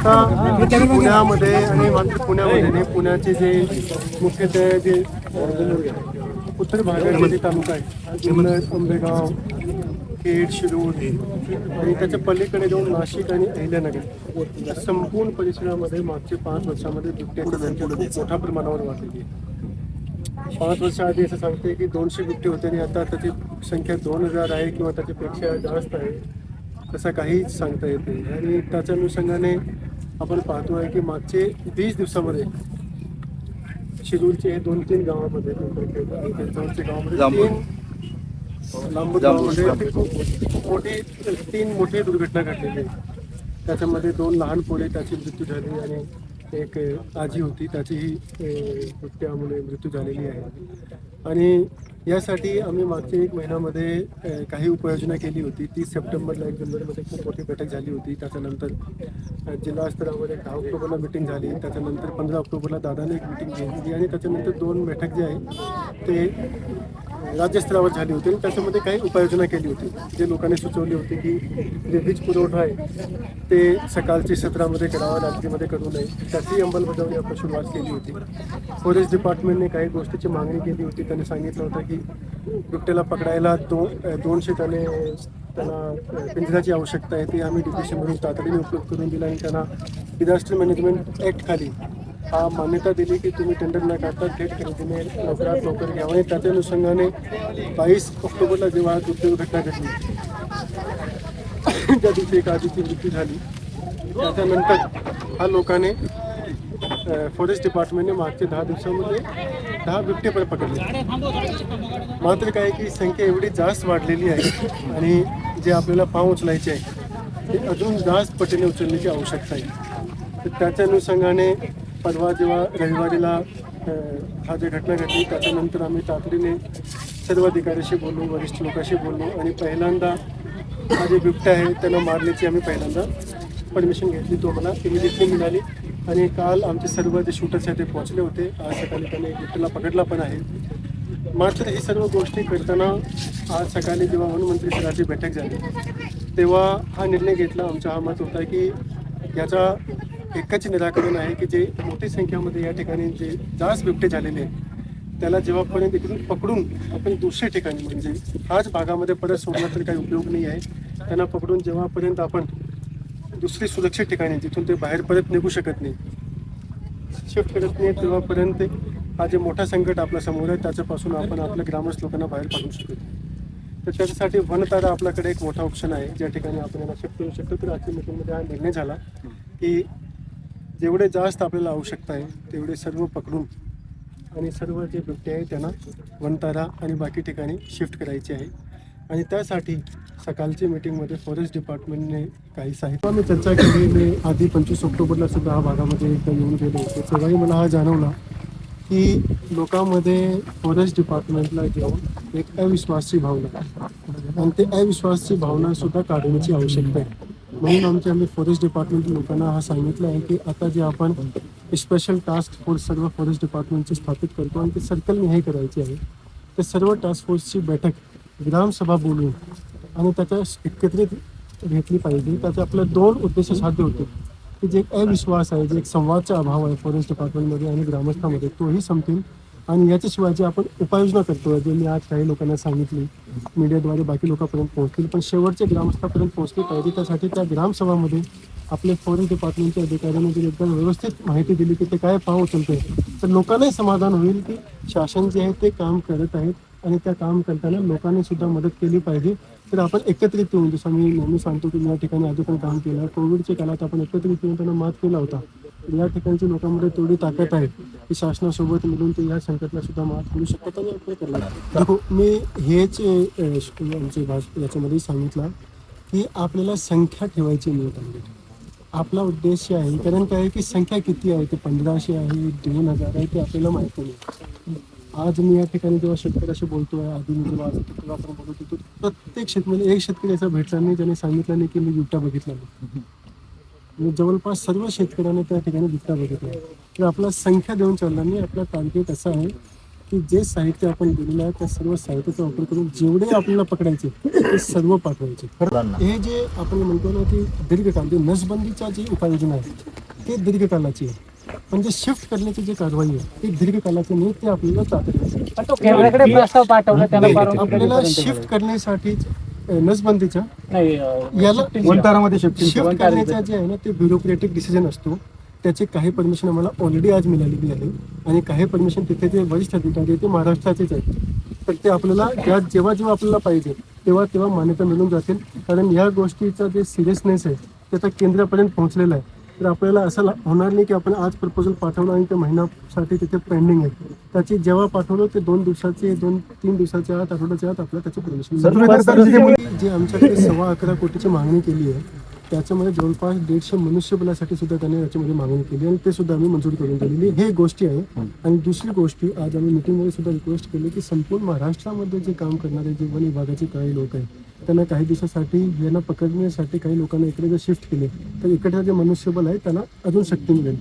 आता पुण्यामध्ये आणि मात्र पुण्यामध्ये पुण्याचे जे मुख्यतः जे उत्तर भागामध्ये तालुका आहे जुन्नर आंबेगाव खेड शिरूर आणि त्याच्या पलीकडे जाऊन नाशिक आणि अहिल्यानगर या संपूर्ण परिसरामध्ये मागच्या पाच वर्षामध्ये बिबट्याची संख्या मोठ्या प्रमाणावर वाढलेली आहे. पाच वर्ष आधी असं सांगते की दोनशे बिबटे होते आणि आता त्याची संख्या दोन हजार आहे किंवा त्याच्यापेक्षा जास्त आहे तसं काहीच सांगता येत नाही. आणि त्याच्या अनुषंगाने आपण पाहतो आहे की मागचे वीस दिवसामध्ये शिरूरचे हे दोन तीन गावामध्ये गावामध्ये लांबूर गावामध्ये खूप मोठी तीन मोठी दुर्घटना घडलेली आहे. त्याच्यामध्ये दोन लहान पोरे त्याची मृत्यू झाली आणि एक आजी होती. त्याचीही त्यामुळे बिबट्यामुळे मृत्यू झालेली आहे. आणि यासाठी आम्ही मागच्या एक महिन्यामध्ये काही उपाययोजना केली होती. तीस सप्टेंबरला एक जनवरीमध्ये खूप मोठी बैठक झाली होती. त्याच्यानंतर जिल्हास्तरामध्ये जिल्हा दहा ऑक्टोबरला मिटिंग झाली. त्याच्यानंतर पंधरा ऑक्टोबरला दादाने एक मिटिंग घेतली आणि त्याच्यानंतर दोन बैठक जे आहे ते राज्यस्तरावर झाली होती आणि त्याच्यामध्ये काही उपाययोजना केली होती. जे लोकांनी सुचवली होती की जे वीज पुरवठा आहे ते सकाळची सत्रामध्ये करावा रात्रीमध्ये करू नये. त्याची अंमलबजावणी आपण सुरुवात केली होती. फॉरेस्ट डिपार्टमेंटने काही गोष्टीची मागणी केली होती. त्यांनी सांगितलं होतं की बिबट्याला पकडायला दो दोनशे त्याने त्यांना अ, पिंजऱ्याची आवश्यकता आहे. ती आम्ही डिप्युशन म्हणून तातडीने उपयोग करून दिला आणि त्यांना डिझास्टर मॅनेजमेंट ॲक्ट खाली मान्यता दिली की तुम्ही टेंडर न काढता थेट खरेदीने लवकरात लवकर घ्यावं. आणि त्याच्या अनुषंगाने बावीस ऑक्टोबरला जेव्हा हा दुर्घटना घडली त्या दिवशी एका आधीची मृत्यू झाली त्याच्यानंतर हा लोकाने फॉरेस्ट डिपार्टमेंटने मागच्या दहा दिवसामध्ये दहा बिबटे पण पकडले. मात्र काय की संख्या एवढी जास्त वाढलेली आहे आणि जे आपल्याला पाव उचलायचे आहे ते अजून जास्त पटीने उचलण्याची आवश्यकता आहे. तर त्याच्या अनुषंगाने परवा जेव्हा रविवारीला हा जे घटना घडली त्याच्यानंतर आम्ही तातडीने सर्व अधिकाऱ्याशी बोललो वरिष्ठ लोकांशी बोललो आणि पहिल्यांदा हा जे बिबट्या आहे त्यांना मारण्याची आम्ही पहिल्यांदा परमिशन घेतली. तो मला इमिजिएटली मिळाली आणि काल आमचे सर्व जे शूटर्स आहेत ते पोहोचले होते. आज सकाळी त्याने बिबट्याला पकडला पण आहे. मात्र ही सर्व गोष्टी करताना आज सकाळी जेव्हा वनमंत्री सराची बैठक झाली तेव्हा हा निर्णय घेतला आमचा हा मत होता की याचा एकच निराकरण आहे की जे मोठी संख्येमध्ये या ठिकाणी जे जास्त बिबटे झालेले आहेत त्याला जेव्हापर्यंत इकडून पकडून आपण दुसऱ्या ठिकाणी म्हणजे हाच भागामध्ये परत सोडला तर काही उपयोग नाही आहे. त्यांना पकडून जेव्हापर्यंत आपण दुसरी सुरक्षित ठिकाणी जिथून ते बाहेर परत निघू शकत नाही शिफ्ट करत नाही तेव्हापर्यंत हा जे मोठा संकट आपल्यासमोर आहे त्याच्यापासून आपण आपल्या ग्रामस्थ लोकांना बाहेर पाठवू शकतो तर त्याच्यासाठी वनतारा आपल्याकडे एक मोठा ऑप्शन आहे. ज्या ठिकाणी आपण याला शिफ्ट करू शकतो. तर आजच्या मीटिंगमध्ये हा निर्णय झाला की जेवढे जास्त आपल्याला आवश्यकता आहे तेवढे सर्व पकडून आणि सर्व जे बिबटे आहे त्यांना वनतारा आणि बाकी ठिकाणी शिफ्ट करायचे आहे. आणि त्यासाठी सकाळची मीटिंगमध्ये फॉरेस्ट डिपार्टमेंटने काही साहित्य मी चर्चा केली. मी आधी पंचवीस ऑक्टोबरला सुद्धा हा भागामध्ये एकदा येऊन गेलो होतो. तेव्हाही मला हा जाणवला की लोकांमध्ये फॉरेस्ट डिपार्टमेंटला घेऊन एक अविश्वासची भावना आणि ते अविश्वासची भावनासुद्धा काढण्याची आवश्यकता आहे. म्हणून आमच्या आम्ही फॉरेस्ट डिपार्टमेंट लोकांना हा सांगितलं आहे की आता जे आपण स्पेशल टास्क फोर्स सर्व फॉरेस्ट डिपार्टमेंटची स्थापित करतो आणि ते सर्कल न्याय करायची आहे. ते सर्व टास्क फोर्सची बैठक ग्रामसभा बोलून आणि त्याच्या एकत्रित घेतली पाहिजे. त्याचे आपले दोन उद्देश साध्य होते. की जे एक अविश्वास आहे जे एक संवादचा अभाव आहे फॉरेस्ट डिपार्टमेंटमध्ये आणि ग्रामस्थामध्ये तोही संपतील. आणि याच्याशिवाय जे आपण उपाययोजना करतो जे मी आज काही लोकांना सांगितली मीडियाद्वारे बाकी लोकांपर्यंत पोहोचतील पण शेवटचे ग्रामस्थापर्यंत पोहोचली पाहिजे त्यासाठी त्या ग्रामसभामध्ये आपले फॉरेस्ट डिपार्टमेंटच्या अधिकाऱ्यांनी जर एकदम व्यवस्थित माहिती दिली की ते काय पाव उचलते तर लोकांनाही समाधान होईल की शासन जे आहे ते काम करत आहेत आणि त्या काम करताना लोकांनी सुद्धा मदत केली पाहिजे. तर आपण एकत्रित येऊन जसं मी नेहमी सांगतो की या ठिकाणी आधी पण काम केलं कोविडच्या काळात आपण एकत्रित येऊन त्यांना मात केला होता. या ठिकाणच्या लोकांमध्ये तेवढी ताकद आहे की शासनासोबत मिळून ते या संकटला सुद्धा मात करू शकतात आणि आपण करणार देखो मी हेच आमचे भाष याच्यामध्ये सांगितलं की आपल्याला संख्या ठेवायची नाही आपला उद्देश आहे कारण काय आहे की संख्या किती आहे? ते पंधराशे आहे दोन हजार आहे ते आपल्याला माहिती नाही. आज मी या ठिकाणी जेव्हा शेतकऱ्याशी बोलतोय आधी मी जेव्हा बोलत होतो प्रत्येक शेतमध्ये एक शेतकरी असा भेटला नाही ज्याने सांगितलं नाही की मी बिबटा बघितला नाही. जवळपास सर्व शेतकऱ्यांनी त्या ठिकाणी बिबटा बघितला. तर आपला संख्या देऊन चालला नाही आपला टार्गेट असा आहे की जे साहित्य आपण दिलेलं आहे त्या सर्व साहित्याचा वापर करून जेवढे आपल्याला पकडायचे ते सर्व पाठवायचे. हे जे आपण म्हणतो ना की दीर्घकाल जे नसबंदीच्या जी उपाययोजना आहे ते दीर्घकालाची आहे पण जे शिफ्ट करण्याची जी कारवाई आहे ती दीर्घकालाची नाही ते आपल्याला तातडीची आहे. तो केंद्राकडे प्रस्ताव पाठवला त्याला परवानगी आपल्याला शिफ्ट करण्यासाठी नसबंदीच्या. नाही याला वंतारामध्ये शिफ्टिंग शिफ्ट करण्याचा जे आहे ना ते ब्युरोक्रेटिक डिसिजन असतो. त्याची काही परमिशन आम्हाला ऑलरेडी आज मिळालेली आहे आणि काही परमिशन तिथे जे वरिष्ठ अधिकारी आहेत ते महाराष्ट्राचेच आहेत. तर ते आपल्याला ज्या जेव्हा जेव्हा आपल्याला पाहिजे तेव्हा तेव्हा मान्यता मिळून जातील. कारण या गोष्टीचा जे सिरियसनेस आहे ते आता केंद्रापर्यंत पोहोचलेला आहे. तर आपल्याला असं होणार नाही की आपण आज प्रपोजल पाठवलं आणि ते महिन्यासाठी तिथे पेंडिंग आहे. त्याची जेव्हा पाठवलं ते दोन दिवसाचे दोन तीन दिवसाच्या आत आठवड्याच्या आत आपल्याला त्याची परमिशन जे आमच्याकडे सव्वा अकरा कोटीची मागणी केली आहे त्याच्यामध्ये जवळपास दीडशे मनुष्यबलासाठी सुद्धा त्याने याच्यामध्ये मागणी केली आणि ते सुद्धा आम्ही मंजूर करून दिलेली हे गोष्टी आहे. आणि दुसरी गोष्टी आज आम्ही मिटिंगमध्ये सुद्धा रिक्वेस्ट केली की संपूर्ण महाराष्ट्रामध्ये जे काम करणारे जे वन विभागाचे काही लोक आहेत त्यांना काही दिवसासाठी यांना पकडण्यासाठी काही लोकांना इकडे जर शिफ्ट केले तर इकडचं जे मनुष्यबल आहे त्यांना अजून शक्ती मिळेल.